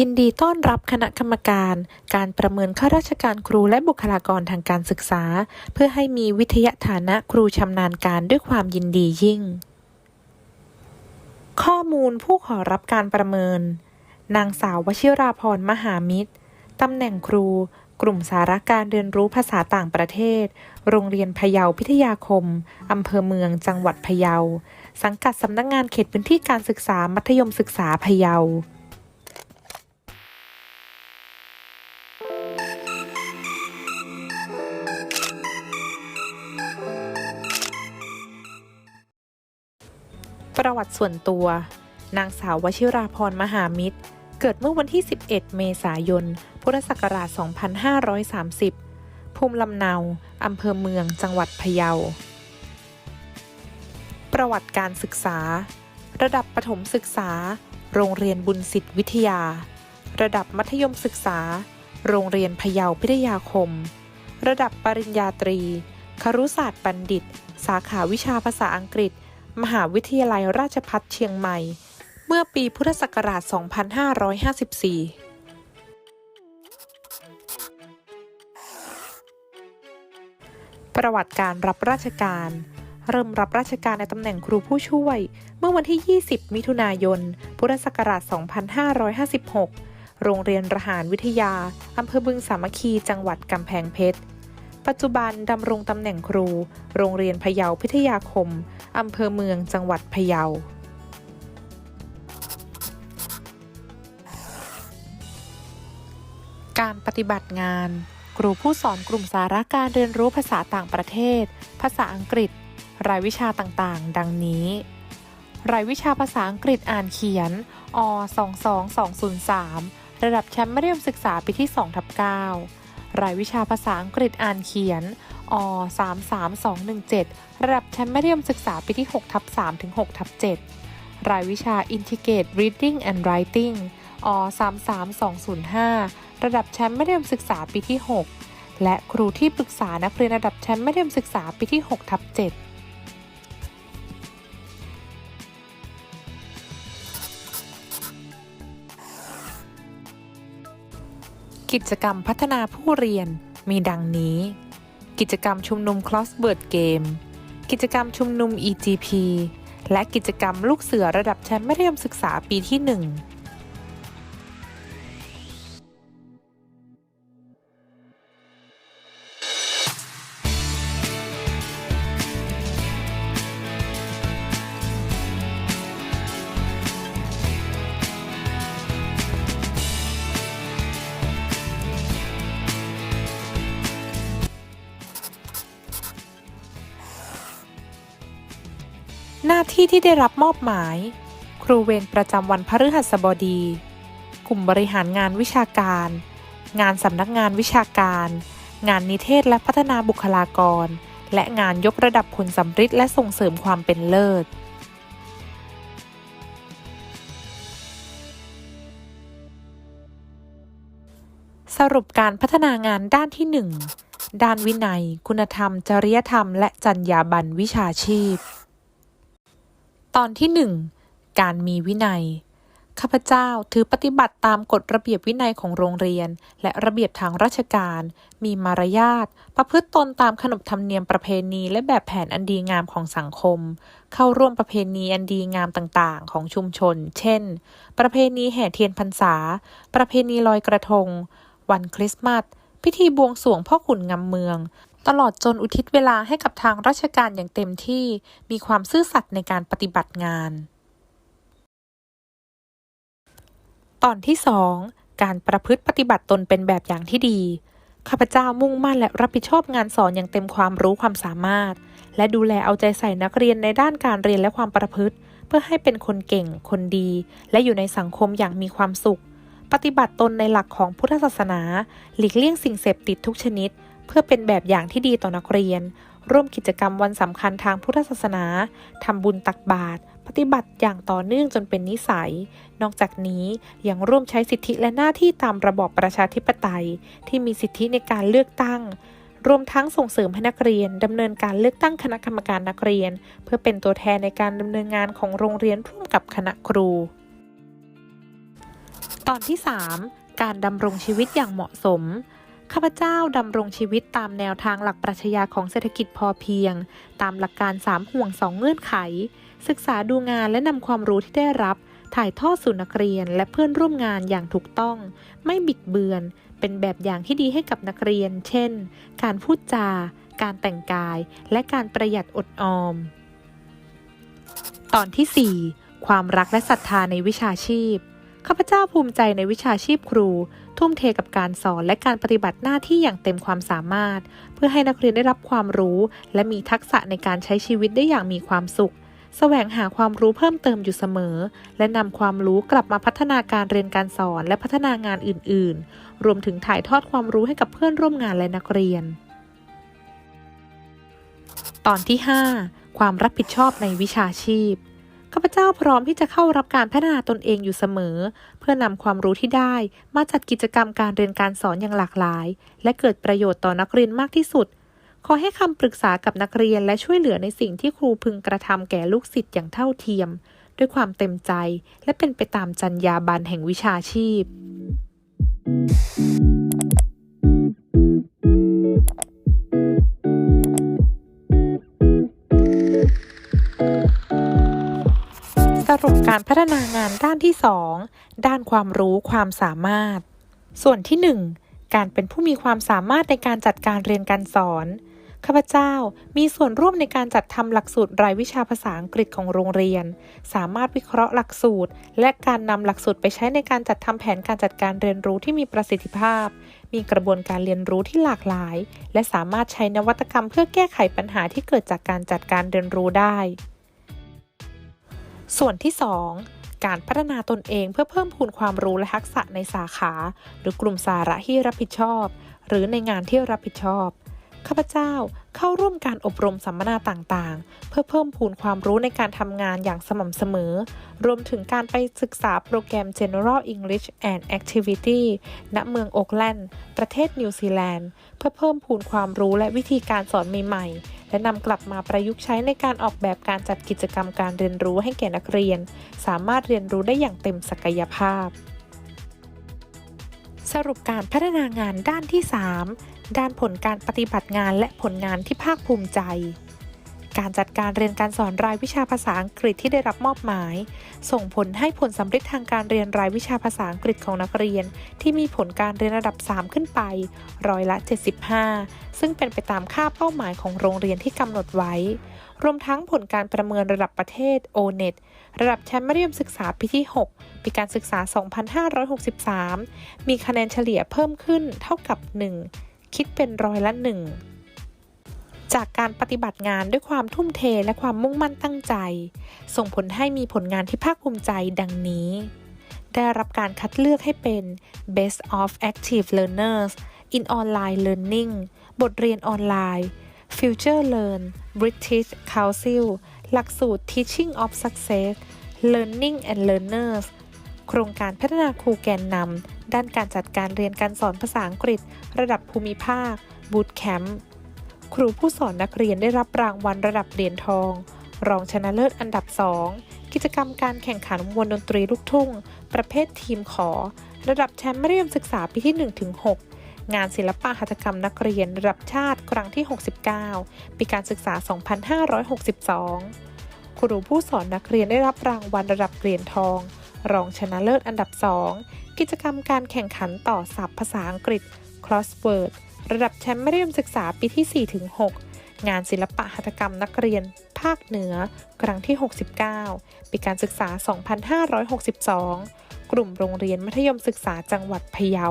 ยินดีต้อนรับคณะกรรมการ การประเมินข้าราชการครูและบุคลากรทางการศึกษา เพื่อให้มีวิทยาฐานะครูชำนาญการด้วยความยินดียิ่ง ข้อมูลผู้ขอรับการประเมิน นางสาววชิราพรมหามิตรตำแหน่งครู กลุ่มสาระการเรียนรู้ภาษาต่างประเทศ โรงเรียนพะเยาพิทยาคมอำเภอเมืองจังหวัดพะเยา สังกัดสำนักงงานเขตพื้นที่การศึกษามัธยมศึกษาพะเยา ประวัติส่วนตัว นางสาววชิราพรมหามิตร เกิดเมื่อวันที่ 11 เมษายน พุทธศักราช 2530 ภูมิลำเนา อำเภอเมือง จังหวัดพะเยา ประวัติการศึกษา ระดับประถมศึกษา โรงเรียนบุญสิทธิวิทยา ระดับมัธยมศึกษา โรงเรียนพะเยาพิทยาคม ระดับปริญญาตรี ครุศาสตร์บัณฑิต สาขาวิชาภาษาอังกฤษ มหาวิทยาลัยราชภัฏเชียงใหม่ เมื่อปีพุทธศักราช 2554ประวัติการรับราชการ เริ่มรับราชการในตำแหน่งครูผู้ช่วย เมื่อวันที่ 20 มิถุนายน พุทธศักราช 2556 โรงเรียนรหารวิทยา อำเภอบึงสามัคคี จังหวัดกำแพงเพชร ปัจจุบันดำรงตำแหน่งครู โรงเรียนพะเยาพิทยาคม อำเภอเมืองจังหวัดพะเยา การปฏิบัติงาน ครูผู้สอนกลุ่มสาระการเรียนรู้ภาษาต่างประเทศ ภาษาอังกฤษ รายวิชาต่างๆ ดังนี้ รายวิชาภาษาอังกฤษอ่านเขียน อ 22203 ระดับแชมป์มัธยมศึกษาปีที่2ทับ9 รายวิชาภาษาอังกฤษอ่านเขียนอ33217 ระดับแชมป์มัธยมศึกษาปีที่6ทับ3ถึง6ทับ7รายวิชา Integrate Reading and Writing อ33205 ระดับแชมป์มัธยมศึกษาปีที่ 6 และครูที่ปรึกษานักเรียนระดับแชมป์มัธยมศึกษาปีที่6ทับ7 กิจกรรมพัฒนาผู้เรียนมีดังนี้ กิจกรรมชุมนุม Crossword Game กิจกรรมชุมนุม EGP และกิจกรรมลูกเสือระดับแชมป์มัธยมศึกษาปีที่ 1 น้าที่ที่ได้รับมอบหมาย ครูเวรประจำวันพฤหัสบดี กลุ่มบริหารงานวิชาการ งานสำนักงานวิชาการ งานนิเทศและพัฒนาบุคลากร และงานยกระดับผลสำฤทธิ์และส่งเสริมความเป็นเลิศสรุปการพัฒนางานด้านที่ 1 ด้านวินัย คุณธรรม จริยธรรม และจรรยาบรรณวิชาชีพ ตอนที่1การมีวินัย ข้าพเจ้าถือปฏิบัติตามกฎระเบียบวินัยของโรงเรียน และระเบียบทางราชการ มีมารยาท ประพฤติตนตามขนบธรรมเนียมประเพณีและแบบแผนอันดีงามของสังคม เข้าร่วมประเพณีอันดีงามต่างๆ ของชุมชน เช่น ประเพณีแห่เทียนพรรษา ประเพณีลอยกระทง วันคริสต์มาส พิธีบวงสรวงพ่อขุนงำเมือง ตลอดจนอุทิศเวลาให้กับทางราชการอย่างเต็มที่มีความซื่อสัตย์ในการปฏิบัติงาน ตอนที่ 2 การประพฤติปฏิบัติตนเป็นแบบอย่างที่ดี ข้าพเจ้ามุ่งมั่นและรับผิดชอบงานสอนอย่างเต็มความรู้ความสามารถ และดูแลเอาใจใส่นักเรียนในด้านการเรียนและความประพฤติ เพื่อให้เป็นคนเก่ง คนดี และอยู่ในสังคมอย่างมีความสุข ปฏิบัติตนในหลักของพุทธศาสนา หลีกเลี่ยงสิ่งเสพติดทุกชนิด เพื่อเป็นแบบอย่างที่ดีต่อนักเรียน ร่วมกิจกรรมวันสำคัญทางพุทธศาสนาทำบุญตักบาตรปฏิบัติอย่างต่อเนื่องจนเป็นนิสัย นอกจากนี้ยังร่วมใช้สิทธิและหน้าที่ตามระบอบประชาธิปไตย ที่มีสิทธิในการเลือกตั้ง รวมทั้งส่งเสริมให้นักเรียนดำเนินการเลือกตั้งคณะกรรมการนักเรียน เพื่อเป็นตัวแทนในการดำเนินงานของโรงเรียนร่วมกับคณะครู ตอนที่ 3 การดำรงชีวิตอย่างเหมาะสม ข้าพเจ้าดำรงชีวิตตามแนวทางหลักปรัชญาของเศรษฐกิจพอเพียง ตามหลักการ 3 ห่วง 2 เงื่อนไข ศึกษาดูงานและนำความรู้ที่ได้รับ ถ่ายทอดสู่นักเรียนและเพื่อนร่วมงานอย่างถูกต้อง ไม่บิดเบือน เป็นแบบอย่างที่ดีให้กับนักเรียน เช่น การพูดจา การแต่งกาย และการประหยัดอดออม ตอนที่ 4 ความรักและศรัทธาในวิชาชีพข้าพเจ้าภูมิใจในวิชาชีพครู ทุ่มเทกับการสอนและการปฏิบัติหน้าที่อย่างเต็มความสามารถ เพื่อให้นักเรียนได้รับความรู้ และมีทักษะในการใช้ชีวิตได้อย่างมีความสุขแสวงหาความรู้เพิ่มเติมอยู่เสมอ และนำความรู้กลับมาพัฒนาการเรียนการสอนและพัฒนางานอื่น ๆ รวมถึงถ่ายทอดความรู้ให้กับเพื่อนร่วมงานและนักเรียน ตอนที่ 5 ความรับผิดชอบในวิชาชีพ ข้าพเจ้าพร้อมที่จะเข้ารับการพัฒนาตนเองอยู่เสมอ เพื่อนำความรู้ที่ได้มาจัดกิจกรรมการเรียนการสอนอย่างหลากหลาย และเกิดประโยชน์ต่อนักเรียนมากที่สุด ขอให้คำปรึกษากับนักเรียนและช่วยเหลือในสิ่งที่ครูพึงกระทำแก่ลูกศิษย์อย่างเท่าเทียม ด้วยความเต็มใจ และเป็นไปตามจรรยาบรรณแห่งวิชาชีพ รุปการพัฒนางานด้านที่ 2 ด้านความรู้ความสามารถ ส่วนที่ 1 การเป็นผู้มีความสามารถในการจัดการเรียนการสอนข้าพเจ้ามีส่วนร่วมในการจัดทำหลักสูตรรายวิชาภาษาอังกฤษของโรงเรียน สามารถวิเคราะห์หลักสูตร และการนำหลักสูตรไปใช้ในการจัดทำแผนการจัดการเรียนรู้ที่มีประสิทธิภาพ มีกระบวนการเรียนรู้ที่หลากหลาย และสามารถใช้นวัตกรรมเพื่อแก้ไขปัญหาที่เกิดจากการจัดการเรียนรู้ได้ ส่วนที่ 2 การพัฒนาตนเองเพื่อเพิ่มพูนความรู้และทักษะในสาขา หรือกลุ่มสาระที่รับผิดชอบ หรือในงานที่รับผิดชอบข้าพเจ้าเข้าร่วมการอบรมสัมมนาต่างๆ เพื่อเพิ่มพูนความรู้ในการทำงานอย่างสม่ำเสมอ รวมถึงการไปศึกษาโปรแกรม General English and Activity ณ เมืองโอ๊กแลนด์ ประเทศนิวซีแลนด์ เพื่อเพิ่มพูนความรู้และวิธีการสอนใหม่ๆ และนำกลับมาประยุกต์ใช้ในการออกแบบการจัดกิจกรรมการเรียนรู้ให้แก่นักเรียน สามารถเรียนรู้ได้อย่างเต็มศักยภาพ สรุปการพัฒนางานด้านที่ 3 ด้านผลการปฏิบัติงานและผลงานที่ภาคภูมิใจ การจัดการเรียนการสอนรายวิชาภาษาอังกฤษที่ได้รับมอบหมาย ส่งผลให้ผลสำเร็จทางการเรียนรายวิชาภาษาอังกฤษของนักเรียน ที่มีผลการเรียนระดับ 3 ขึ้นไป ร้อยละ 75 ซึ่งเป็นไปตามค่าเป้าหมายของโรงเรียนที่กำหนดไว้ รวมทั้งผลการประเมินระดับประเทศ O-NET ระดับชั้นมัธยมศึกษาปีที่ 6 ปีการศึกษา 2563 มีคะแนนเฉลี่ยเพิ่มขึ้นเท่ากับ 1 คิดเป็นร้อยละ 1 จากการปฏิบัติงานด้วยความทุ่มเทและความมุ่งมั่นตั้งใจ ส่งผลให้มีผลงานที่ภาคภูมิใจดังนี้ ได้รับการคัดเลือกให้เป็น Best of Active Learners in Online Learning บทเรียนออนไลน์ Future Learn British Council หลักสูตร Teaching of Success Learning and Learners โครงการพัฒนาครูแกนนำด้านการจัดการเรียนการสอนภาษาอังกฤษ ระดับภูมิภาค Boot Camp ครูผู้สอนนักเรียนได้รับรางวัลระดับเหรียญทอง รองชนะเลิศอันดับ 2 กิจกรรมการแข่งขันวงดนตรีลูกทุ่ง ประเภททีมขอ ระดับแชมป์มัธยมศึกษาปีที่ 1-6 งานศิลปะหัตถกรรมนักเรียนระดับชาติครั้งที่ 69 ปีการศึกษา 2562 ครูผู้สอนนักเรียนได้รับรางวัลระดับเหรียญทอง รองชนะเลิศอันดับ 2 กิจกรรมการแข่งขันต่อศัพท์ภาษาอังกฤษ Crossword ระดับแชมป์มัธยมศึกษาปีที่ 4-6 งานศิลปะหัตถกรรมนักเรียน ภาคเหนือ ครั้งที่ 69 ปีการศึกษา 2562 กลุ่มโรงเรียนมัธยมศึกษาจังหวัดพะเยา